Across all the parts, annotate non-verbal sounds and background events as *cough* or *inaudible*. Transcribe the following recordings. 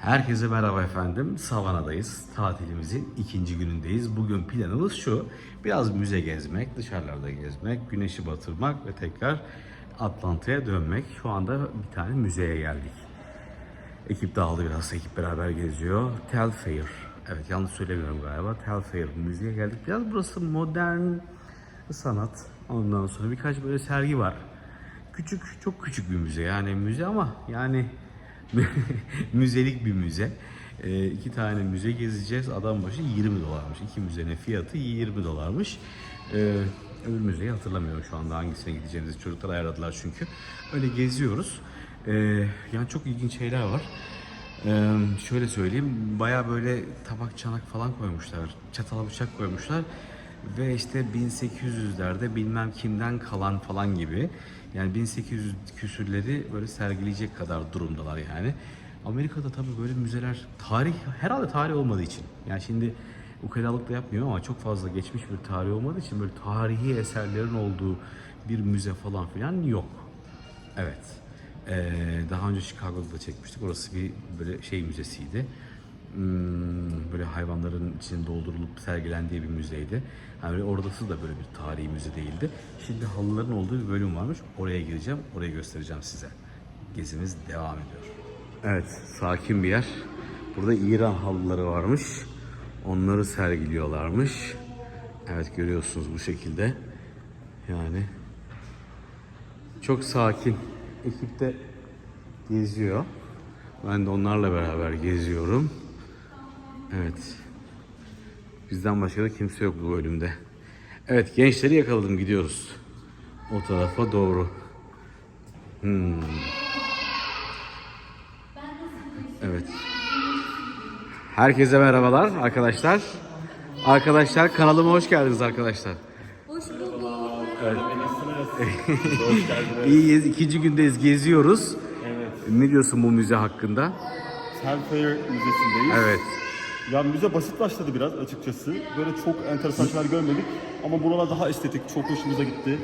Herkese merhaba efendim. Savana'dayız. Tatilimizin ikinci günündeyiz. Bugün planımız şu. Biraz müze gezmek, dışarılarda gezmek, güneşi batırmak ve tekrar Atlanta'ya dönmek. Şu anda bir tane müzeye geldik. Ekip dağıldı biraz. Ekip beraber geziyor. Telfair. Evet yanlış söylemiyorum galiba. Telfair müzeye geldik. Biraz burası modern sanat. Ondan sonra birkaç böyle sergi var. Küçük, çok küçük bir müze. Yani müze ama yani *laughs* müzelik bir müze. Ee, iki tane müze gezeceğiz. Adam başı 20 dolarmış. İki müzenin fiyatı 20 dolarmış. Ee, öbür müzeyi hatırlamıyorum şu anda hangisine gideceğimizi. Çocuklar ayarladılar çünkü. Öyle geziyoruz. Ee, yani çok ilginç şeyler var. Ee, şöyle söyleyeyim, baya böyle tabak çanak falan koymuşlar, çatal bıçak koymuşlar ve işte 1800'lerde bilmem kimden kalan falan gibi yani 1800 küsürleri böyle sergileyecek kadar durumdalar yani. Amerika'da tabii böyle müzeler tarih herhalde tarih olmadığı için yani şimdi ukalalık da yapmıyorum ama çok fazla geçmiş bir tarih olmadığı için böyle tarihi eserlerin olduğu bir müze falan filan yok. Evet. Ee, daha önce Chicago'da da çekmiştik. Orası bir böyle şey müzesiydi. Hmm, böyle hayvanların içinin doldurulup sergilendiği bir müzeydi. Yani oradası da böyle bir tarihi müze değildi. Şimdi halıların olduğu bir bölüm varmış. Oraya gireceğim. Orayı göstereceğim size. Gezimiz devam ediyor. Evet, sakin bir yer. Burada İran halıları varmış. Onları sergiliyorlarmış. Evet görüyorsunuz bu şekilde. Yani çok sakin. Ekip de geziyor. Ben de onlarla beraber geziyorum. Evet. Bizden başka da kimse yok bu bölümde. Evet gençleri yakaladım gidiyoruz. O tarafa doğru. Hmm. Evet. Herkese merhabalar arkadaşlar. Arkadaşlar kanalıma hoş geldiniz arkadaşlar. Hoş bulduk. *laughs* İyiyiz. ikinci gündeyiz. Geziyoruz. Evet. Ne diyorsun bu müze hakkında? Telfair Müzesi'ndeyiz. Evet. Ya müze basit başladı biraz açıkçası. Böyle çok enteresan şeyler görmedik. Ama buralar daha estetik, çok hoşumuza gitti.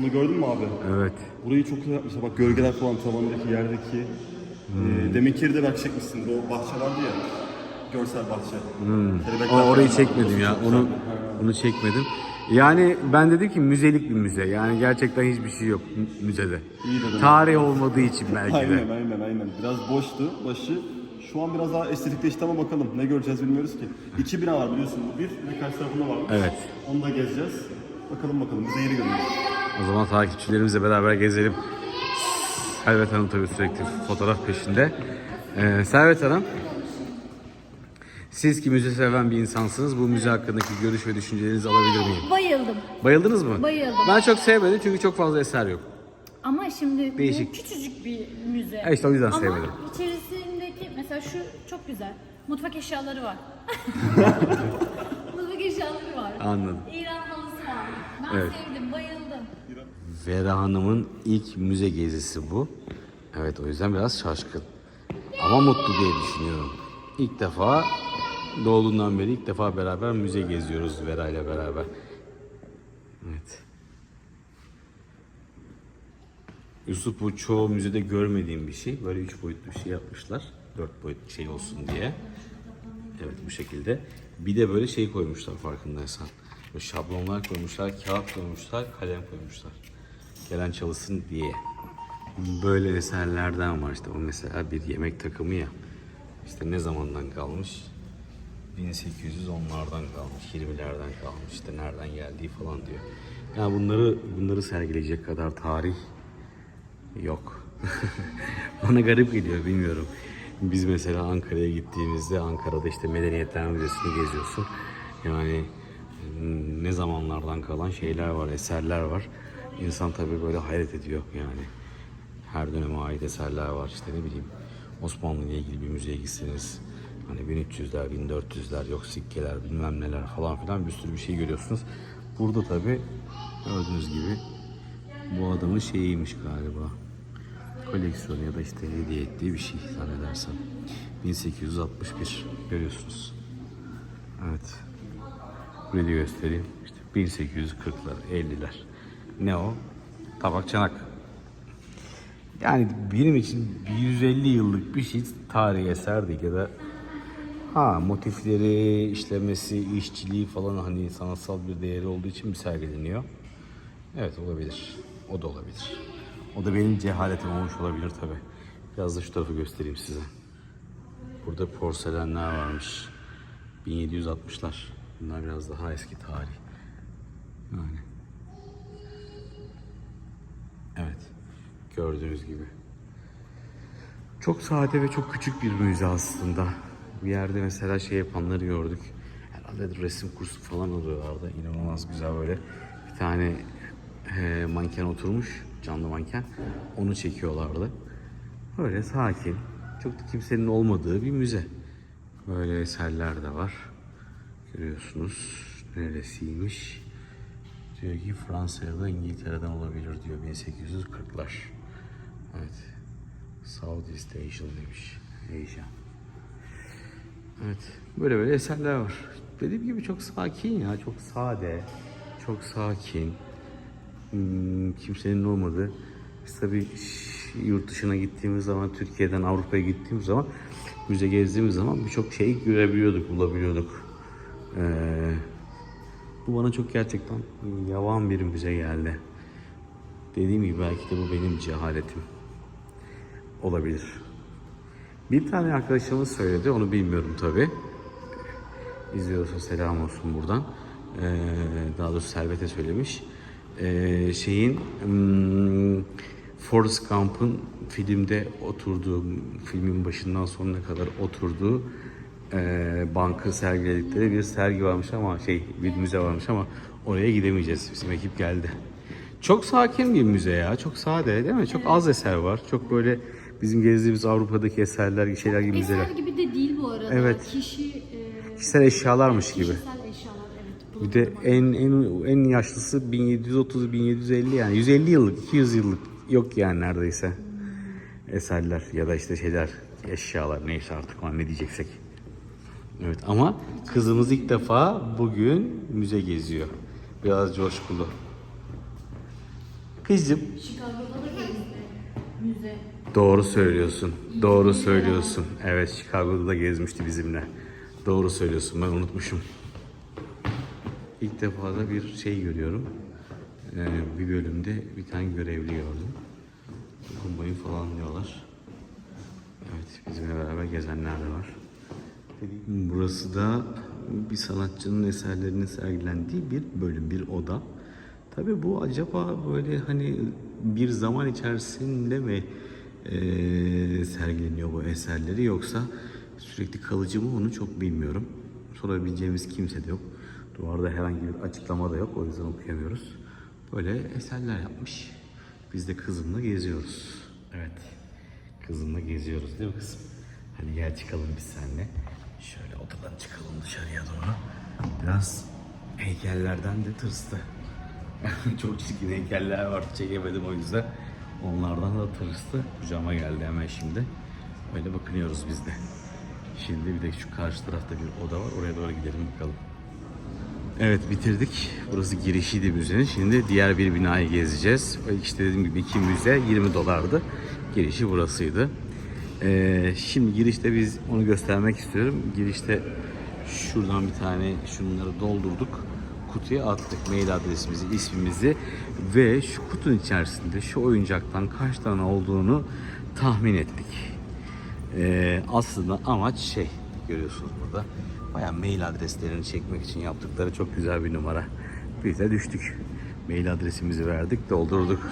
Onu gördün mü abi? Evet. Burayı çok güzel yapmışlar. Bak gölgeler falan tavandaki, yerdeki. Hmm. E, demek ki de belki çekmişsindir. O bahçe vardı ya. Görsel bahçe. Kelebekler O, falan orayı çekmedim ya. Onu güzeldi. Onu çekmedim. Yani ben dedim ki müzelik bir müze. Yani gerçekten hiçbir şey yok mü- müzede. İyi dedin. Tarih olmadığı için belki de. Aynen aynen aynen. Biraz boştu başı. Şu an biraz daha estetikleşti ama bakalım ne göreceğiz bilmiyoruz ki. İki bina var biliyorsun bu bir ve karşı tarafında var. Evet. Onu da gezeceğiz. Bakalım bakalım bize yeri görüyoruz. O zaman takipçilerimizle beraber gezelim. Servet Hanım tabii sürekli fotoğraf peşinde. Ee, Servet Hanım, siz ki müze seven bir insansınız. Bu müze hakkındaki görüş ve düşüncelerinizi alabilir miyim? Bayıldım. Bayıldınız mı? Bayıldım. Ben çok sevmedim çünkü çok fazla eser yok. Ama şimdi Değişik. bu küçücük bir müze. E işte o yüzden Ama sevmedim. içerisindeki mesela şu çok güzel. Mutfak eşyaları var. *laughs* Mutfak eşyaları var. Anladım. İran halısı var. Ben Evet. sevdim, bayıldım. Vera Hanım'ın ilk müze gezisi bu. Evet o yüzden biraz şaşkın. Ama mutlu diye düşünüyorum. İlk defa doğduğundan beri ilk defa beraber müze geziyoruz Vera ile beraber. Evet. Yusuf bu çoğu müzede görmediğim bir şey. Böyle üç boyutlu bir şey yapmışlar. Dört boyutlu şey olsun diye. Evet bu şekilde. Bir de böyle şey koymuşlar farkındaysan. Böyle şablonlar koymuşlar, kağıt koymuşlar, kalem koymuşlar. Gelen çalışsın diye. Böyle eserlerden var işte. O mesela bir yemek takımı ya. İşte ne zamandan kalmış? 1810'lardan kalmış, 20'lerden kalmış. İşte nereden geldiği falan diyor. Yani bunları bunları sergileyecek kadar tarih Yok. *laughs* Bana garip geliyor bilmiyorum. Biz mesela Ankara'ya gittiğimizde Ankara'da işte Medeniyetler Müzesi'ni geziyorsun. Yani mm, ne zamanlardan kalan şeyler var, eserler var. İnsan tabii böyle hayret ediyor yani. Her döneme ait eserler var işte ne bileyim. Osmanlı ile ilgili bir müzeye gitseniz hani 1300'ler, 1400'ler yok sikkeler bilmem neler falan filan bir sürü bir şey görüyorsunuz. Burada tabii gördüğünüz gibi bu adamın şeyiymiş galiba. Koleksiyonu ya da işte hediye ettiği bir şey zannedersem. 1861 görüyorsunuz. Evet. Burayı da göstereyim. İşte 1840'lar, 50'ler. Ne o? Tabak çanak. Yani benim için 150 yıllık bir şey tarihi eser değil ya da ha motifleri, işlemesi, işçiliği falan hani sanatsal bir değeri olduğu için mi sergileniyor? Evet olabilir. O da olabilir. O da benim cehaletim olmuş olabilir tabi. Biraz da şu tarafı göstereyim size. Burada porselenler varmış. 1760'lar. Bunlar biraz daha eski tarih. Yani. Evet. Gördüğünüz gibi. Çok sade ve çok küçük bir müze aslında. Bir yerde mesela şey yapanları gördük. Herhalde resim kursu falan alıyorlardı. İnanılmaz güzel böyle. Bir tane e, manken oturmuş. Canlı manken. Onu çekiyorlardı. Böyle sakin. Çok da kimsenin olmadığı bir müze. Böyle eserler de var. Görüyorsunuz. Neresiymiş? Diyor ki Fransa da İngiltere'den olabilir diyor 1840'lar. Evet. Southeast Asian demiş. Asia. Evet. Böyle böyle eserler var. Dediğim gibi çok sakin ya. Çok sade. Çok sakin. Hmm, kimsenin olmadığı. Biz tabii yurt dışına gittiğimiz zaman, Türkiye'den Avrupa'ya gittiğimiz zaman, müze gezdiğimiz zaman birçok şey görebiliyorduk, bulabiliyorduk. Ee, bu bana çok gerçekten yavan bir müze geldi. Dediğim gibi belki de bu benim cehaletim. Olabilir. Bir tane arkadaşımız söyledi, onu bilmiyorum tabi. İzliyorsa selam olsun buradan. Ee, daha doğrusu Servet'e söylemiş. Ee, şeyin hmm, Forrest Gump'ın filmde oturduğu, filmin başından sonuna kadar oturduğu e, bankı sergiledikleri bir sergi varmış ama şey bir müze varmış ama oraya gidemeyeceğiz. Bizim ekip geldi. Çok sakin bir müze ya. Çok sade değil mi? Çok az eser var. Çok böyle bizim gezdiğimiz Avrupa'daki eserler, şeyler gibi müzeler. Eser gibi de değil bu arada. Evet. Kişi, e, Kişisel eşyalarmış gibi. kişisel eşyalar evet. Bir de en en en yaşlısı 1730 1750 yani 150 yıllık 200 yıllık yok yani neredeyse. Eserler ya da işte şeyler eşyalar neyse artık ona ne diyeceksek. Evet ama kızımız ilk defa bugün müze geziyor. Biraz coşkulu. Kızım. Doğru söylüyorsun. Doğru söylüyorsun. Evet Chicago'da da gezmişti bizimle. Doğru söylüyorsun. Ben unutmuşum. İlk defa da bir şey görüyorum. Ee, bir bölümde bir tane görevli gördüm. Kumbayı falan diyorlar. Evet bizimle beraber gezenler de var. Burası da bir sanatçının eserlerinin sergilendiği bir bölüm, bir oda. Tabii bu acaba böyle hani bir zaman içerisinde mi eee, sergileniyor bu eserleri yoksa sürekli kalıcı mı onu çok bilmiyorum. Sorabileceğimiz kimse de yok. Duvarda herhangi bir açıklama da yok o yüzden okuyamıyoruz. Böyle eserler yapmış. Biz de kızımla geziyoruz. Evet. Kızımla geziyoruz değil mi kızım? Hadi gel çıkalım biz seninle. Şöyle odadan çıkalım dışarıya doğru. Biraz heykellerden de tırstı. *laughs* Çok çirkin heykeller var. Çekemedim o yüzden. Onlardan da tırstı. Kucağıma geldi hemen şimdi. Öyle bakınıyoruz biz de. Şimdi bir de şu karşı tarafta bir oda var. Oraya doğru gidelim bakalım. Evet bitirdik. Burası girişiydi müzenin. Şimdi diğer bir binayı gezeceğiz. İşte dediğim gibi iki müze 20 dolardı. Girişi burasıydı. Ee, şimdi girişte biz onu göstermek istiyorum. Girişte şuradan bir tane şunları doldurduk. Kutuya attık mail adresimizi, ismimizi ve şu kutunun içerisinde şu oyuncaktan kaç tane olduğunu tahmin ettik. Ee, aslında amaç şey görüyorsunuz burada. Bayağı mail adreslerini çekmek için yaptıkları çok güzel bir numara. Biz de düştük. Mail adresimizi verdik, doldurduk.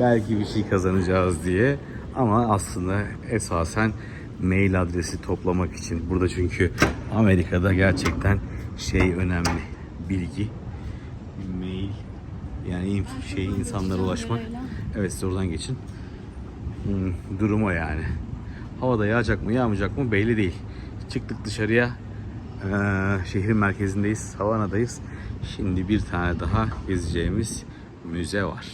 Belki bir şey kazanacağız diye. Ama aslında esasen mail adresi toplamak için. Burada çünkü Amerika'da gerçekten şey önemli. Bilgi. Mail yani şey insanlara ulaşmak. Evet siz oradan geçin. Hmm, durum o yani. Havada yağacak mı yağmayacak mı belli değil. Çıktık dışarıya. Ee, şehrin merkezindeyiz. Havana'dayız. Şimdi bir tane daha gezeceğimiz müze var.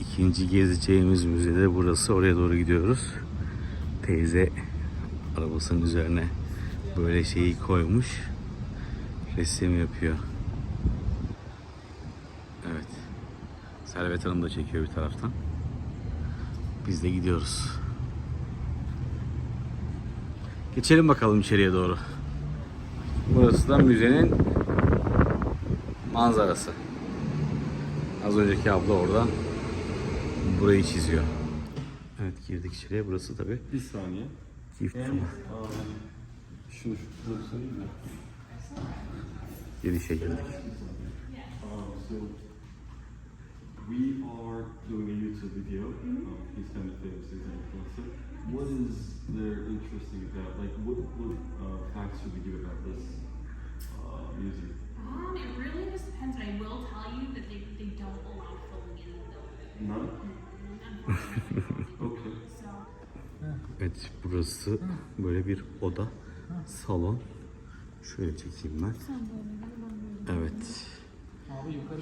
İkinci gezeceğimiz müze de burası. Oraya doğru gidiyoruz. Teyze arabasının üzerine böyle şeyi koymuş. Resim yapıyor. Evet. Servet Hanım da çekiyor bir taraftan. Biz de gidiyoruz. Geçelim bakalım içeriye doğru. Burası da müzenin manzarası. Az önceki abla orada burayı çiziyor. Evet girdik içeriye. Burası tabi Bir saniye. çift Aa, şunu şurada söyleyeyim mi? girişe girdik. We are doing a YouTube video. Of famous he's an influencer. What is there interesting about? Like, what what uh, facts should we give about this uh, museum? Um, it really just depends, but I will tell you that they, they don't allow filming in the building. None. Okay. so, Evet burası böyle bir oda, salon. Şöyle çekeyim ben. Evet.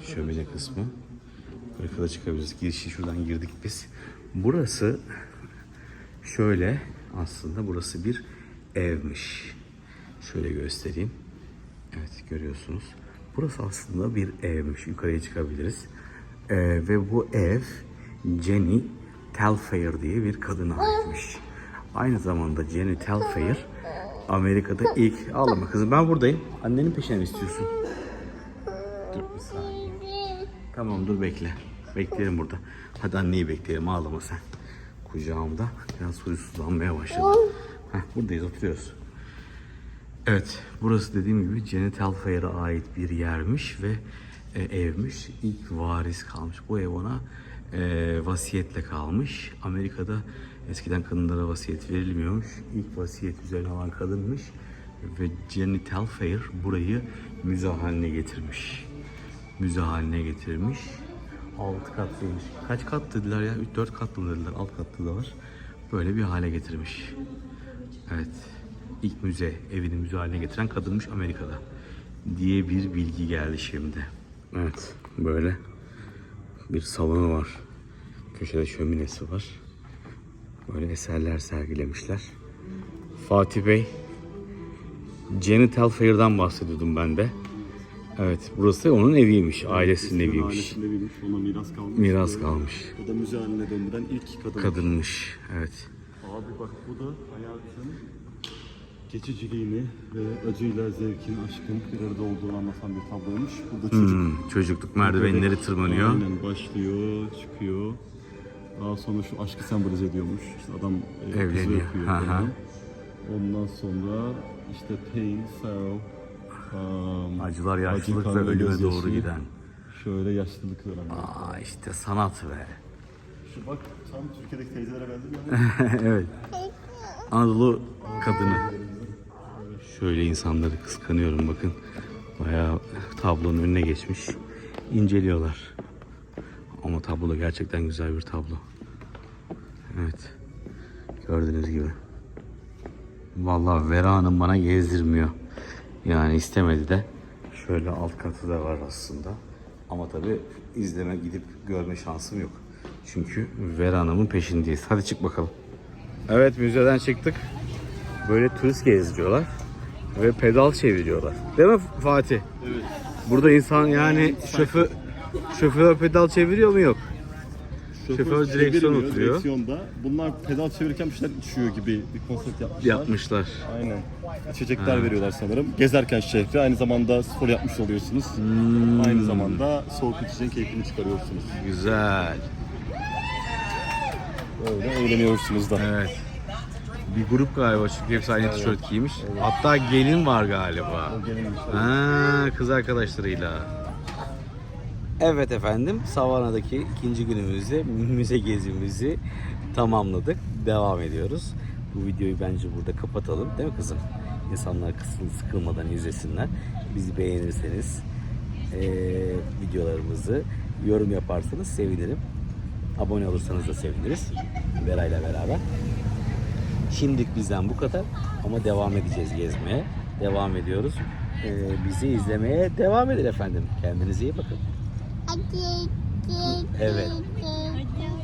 Şömine kısmı. Arkada çıkabiliriz. Girişi şuradan girdik biz. Burası şöyle aslında burası bir evmiş. Şöyle göstereyim. Evet görüyorsunuz. Burası aslında bir evmiş. Yukarıya çıkabiliriz. Ee, ve bu ev Jenny Telfair diye bir kadına aitmiş. Aynı zamanda Jenny Telfair Amerika'da ilk... Ağlama kızım ben buradayım. Annenin peşine mi istiyorsun? Dur bir saniye. Tamam dur bekle. Bekleyelim burada. Hadi anneyi bekleyelim ağlama sen. Kucağımda biraz huysuzlanmaya başladı. Heh, buradayız oturuyoruz. Evet, burası dediğim gibi Janet Alfayer'a ait bir yermiş ve e, evmiş. İlk varis kalmış. Bu ev ona e, vasiyetle kalmış. Amerika'da eskiden kadınlara vasiyet verilmiyormuş. İlk vasiyet üzerine alan kadınmış. Ve Janet Alfayer burayı müze haline getirmiş. Müze haline getirmiş. Alt katlıymış. Kaç kat dediler ya? 4 katlı dediler. Alt katlı da var. Böyle bir hale getirmiş. Evet. İlk müze, evini müze haline getiren kadınmış Amerika'da. Diye bir bilgi geldi şimdi. Evet, böyle bir salonu var. Köşede şöminesi var. Böyle eserler sergilemişler. Fatih Bey, Janet Telfair'dan bahsediyordum ben de. Evet, burası onun eviymiş, ailesinin eviymiş. Ailesinde büyümüş, ona miras kalmış. Miras kalmış. O da müze haline döndüren ilk kadın. Kadınmış, evet. Abi bak bu da hayatın geçiciliğini ve acıyla zevkin, aşkın bir arada olduğunu anlatan bir tabloymuş. Burada çocuk Hmm, çocukluk merdivenleri tırmanıyor. Aynen başlıyor, çıkıyor. Daha sonra şu aşkı sembolize ediyormuş. İşte adam e, kızı Evleniyor. öpüyor. Ondan sonra işte pain, sorrow, um, Acılar, acı, yaşlılık ve kan ölüme doğru giden. Şöyle yaşlılık veren. Aa işte sanat be. Şu bak tam Türkiye'deki teyzelere benzemiyor mu? *laughs* evet. Anadolu kadını. Şöyle insanları kıskanıyorum bakın. Bayağı tablonun önüne geçmiş. İnceliyorlar. Ama tablo gerçekten güzel bir tablo. Evet. Gördüğünüz gibi. Vallahi Vera Hanım bana gezdirmiyor. Yani istemedi de. Şöyle alt katı da var aslında. Ama tabi izleme gidip görme şansım yok. Çünkü Vera Hanım'ın peşindeyiz. Hadi çık bakalım. Evet müzeden çıktık. Böyle turist gezdiriyorlar. Ve pedal çeviriyorlar. Değil mi Fatih? Evet. Burada insan yani şoför şoför pedal çeviriyor mu yok? Şoför direksiyon çevirmiyor, oturuyor. Direksiyonda. Bunlar pedal çevirirken bir şeyler içiyor gibi bir konsept yapmışlar. Yapmışlar. Aynen. İçecekler veriyorlar sanırım. Gezerken şehri aynı zamanda spor yapmış oluyorsunuz. Hmm. Aynı zamanda soğuk içeceğin keyfini çıkarıyorsunuz. Güzel. Öyle eğleniyorsunuz da. Evet. Bir grup galiba çünkü hepsi aynı tişört giymiş. Hatta gelin var galiba. Ha, kız arkadaşlarıyla. Evet efendim, Savana'daki ikinci günümüzde müze gezimizi tamamladık. Devam ediyoruz. Bu videoyu bence burada kapatalım. Değil mi kızım? İnsanlar kısıl sıkılmadan izlesinler. Bizi beğenirseniz eee, videolarımızı yorum yaparsanız sevinirim. Abone olursanız da seviniriz. Vera beraber. Şimdilik bizden bu kadar ama devam edeceğiz gezmeye. Devam ediyoruz. Ee, bizi izlemeye devam edin efendim. Kendinize iyi bakın. Evet.